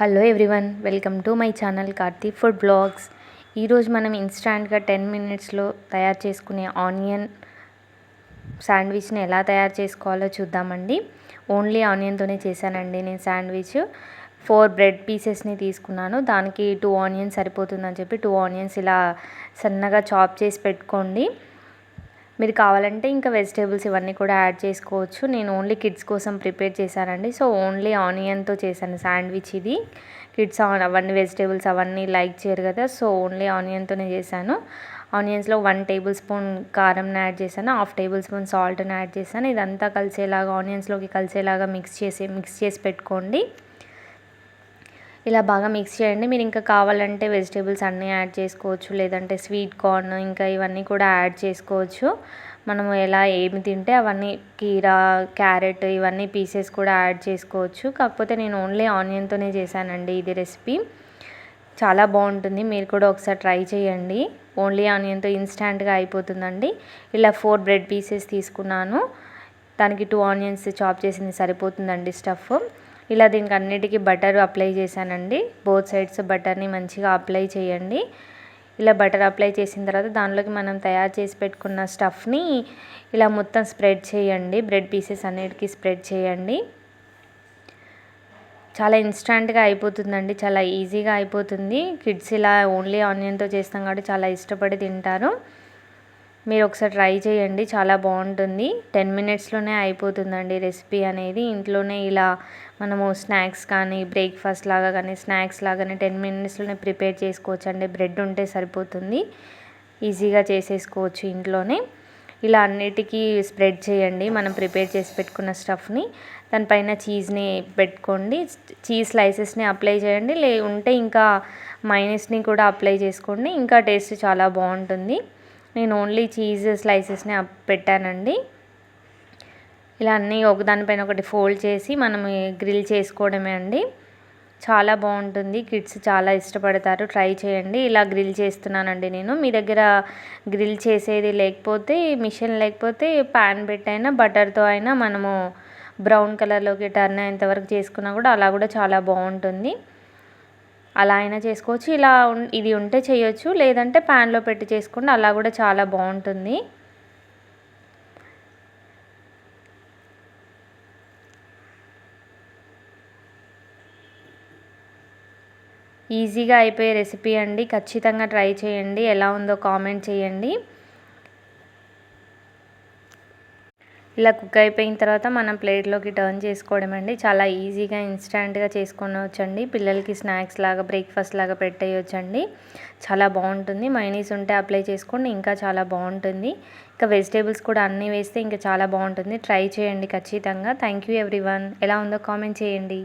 Hello everyone welcome to my channel Karthi food blogs ఈరోజు మనం ఇన్స్టాంట్గా ten మినిట్స్లో తయారు చేసుకునే ఆనియన్ శాండ్విచ్ని ఎలా తయారు చేసుకోవాలో చూద్దామండి. ఓన్లీ ఆనియన్తోనే చేశానండి నేను శాండ్విచ్ ఫోర్ బ్రెడ్ పీసెస్ని తీసుకున్నాను. దానికి టూ ఆనియన్స్ సరిపోతుందని చెప్పి టూ ఆనియన్స్ ఇలా సన్నగా చాప్ చేసి పెట్టుకోండి. మీరు కావాలంటే ఇంకా వెజిటేబుల్స్ ఇవన్నీ కూడా యాడ్ చేసుకోవచ్చు. నేను ఓన్లీ కిడ్స్ కోసం ప్రిపేర్ చేశానండి. సో ఓన్లీ ఆనియన్తో చేశాను శాండ్విచ్ ఇది. కిడ్స్ అవన్నీ వెజిటేబుల్స్ అవన్నీ లైక్ చేయరు కదా సో ఓన్లీ ఆనియన్తోనే చేశాను. ఆనియన్స్లో వన్ టేబుల్ స్పూన్ కారంని యాడ్ చేశాను హాఫ్ టేబుల్ స్పూన్ సాల్ట్ని యాడ్ చేశాను. ఇదంతా కలిసేలాగా ఆనియన్స్లోకి కలిసేలాగా మిక్స్ చేసి మిక్స్ చేసి పెట్టుకోండి. ఇలా బాగా మిక్స్ చేయండి. మీరు ఇంకా కావాలంటే వెజిటేబుల్స్ అన్నీ యాడ్ చేసుకోవచ్చు. లేదంటే స్వీట్ కార్న్ ఇంకా ఇవన్నీ కూడా యాడ్ చేసుకోవచ్చు. మనము ఎలా ఏమి తింటే అవన్నీ కీరా క్యారెట్ ఇవన్నీ పీసెస్ కూడా యాడ్ చేసుకోవచ్చు. కాకపోతే నేను ఓన్లీ ఆనియన్తోనే చేశానండి ఇది రెసిపీ. చాలా బాగుంటుంది. మీరు కూడా ఒకసారి ట్రై చేయండి. ఓన్లీ ఆనియన్తో ఇన్స్టాంట్గా అయిపోతుందండి. ఇలా ఫోర్ బ్రెడ్ పీసెస్ తీసుకున్నాను. దానికి టూ ఆనియన్స్ చాప్ చేసింది సరిపోతుందండి స్టఫ్. ఇలా దీనికి అన్నిటికీ బటర్ అప్లై చేశానండి. బోత్ సైడ్స్ బటర్ని మంచిగా అప్లై చేయండి. ఇలా బటర్ అప్లై చేసిన తర్వాత దానిలోకి మనం తయారు చేసి పెట్టుకున్న స్టఫ్ని ఇలా మొత్తం స్ప్రెడ్ చేయండి. బ్రెడ్ పీసెస్ అన్నిటికీ స్ప్రెడ్ చేయండి. చాలా ఇన్స్టాంట్గా అయిపోతుందండి. చాలా ఈజీగా అయిపోతుంది. కిడ్స్ ఇలా ఓన్లీ ఆనియన్తో చేస్తాం కాబట్టి చాలా ఇష్టపడి తింటారు. మీరు ఒకసారి ట్రై చేయండి. చాలా బాగుంటుంది. టెన్ మినిట్స్లోనే అయిపోతుందండి రెసిపీ అనేది. ఇంట్లోనే ఇలా మనము స్నాక్స్ కానీ బ్రేక్ఫాస్ట్ లాగా కానీ స్నాక్స్ లాగానే టెన్ మినిట్స్లోనే ప్రిపేర్ చేసుకోవచ్చు అండి బ్రెడ్ ఉంటే సరిపోతుంది. ఈజీగా చేసేసుకోవచ్చు ఇంట్లోనే. ఇలా అన్నిటికీ స్ప్రెడ్ చేయండి. మనం ప్రిపేర్ చేసి పెట్టుకున్న స్టఫ్ని. దానిపైన చీజ్ని పెట్టుకోండి. చీజ్ స్లైసెస్ని అప్లై చేయండి. లే ఉంటే ఇంకా మైనస్ని కూడా అప్లై చేసుకోండి. ఇంకా టేస్ట్ చాలా బాగుంటుంది. నేను ఓన్లీ చీజ్ స్లైసెస్ని పెట్టానండి. ఇలా అన్నీ ఒకదానిపైన ఒకటి ఫోల్డ్ చేసి మనం గ్రిల్ చేసుకోవడమే అండి. చాలా బాగుంటుంది. కిడ్స్ చాలా ఇష్టపడతారు. ట్రై చేయండి. ఇలా గ్రిల్ చేస్తున్నానండి నేను. మీ దగ్గర గ్రిల్ చేసేది లేకపోతే మిషన్ లేకపోతే ప్యాన్ పెట్టైనా బటర్తో అయినా మనము బ్రౌన్ కలర్లోకి టర్న్ అయ్యేంతవరకు చేసుకున్నా కూడా అలా కూడా చాలా బాగుంటుంది. అలా అయినా చేసుకోవచ్చు. ఇలా ఇది ఉంటే చేయొచ్చు. లేదంటే ప్యాన్లో పెట్టి చేసుకోండి. అలా కూడా చాలా బాగుంటుంది. ఈజీగా అయిపోయే రెసిపీ అండి. ఖచ్చితంగా ట్రై చేయండి. ఎలా ఉందో కామెంట్ చేయండి. ఇలా కుక్ అయిపోయిన తర్వాత మనం ప్లేట్లోకి టర్న్ చేసుకోవడం అండి. చాలా ఈజీగా ఇన్స్టెంట్గా చేసుకొనవచ్చండి పిల్లలకి స్నాక్స్ లాగా బ్రేక్ఫాస్ట్ లాగా పెట్టేయొచ్చండి. చాలా బాగుంటుంది. మైనీస్ ఉంటే అప్లై చేసుకోండి. ఇంకా చాలా బాగుంటుంది. ఇంకా వెజిటేబుల్స్ కూడా అన్నీ వేస్తే ఇంకా చాలా బాగుంటుంది. ట్రై చేయండి ఖచ్చితంగా. Thank you everyone. ఎలా ఉందో కామెంట్ చేయండి.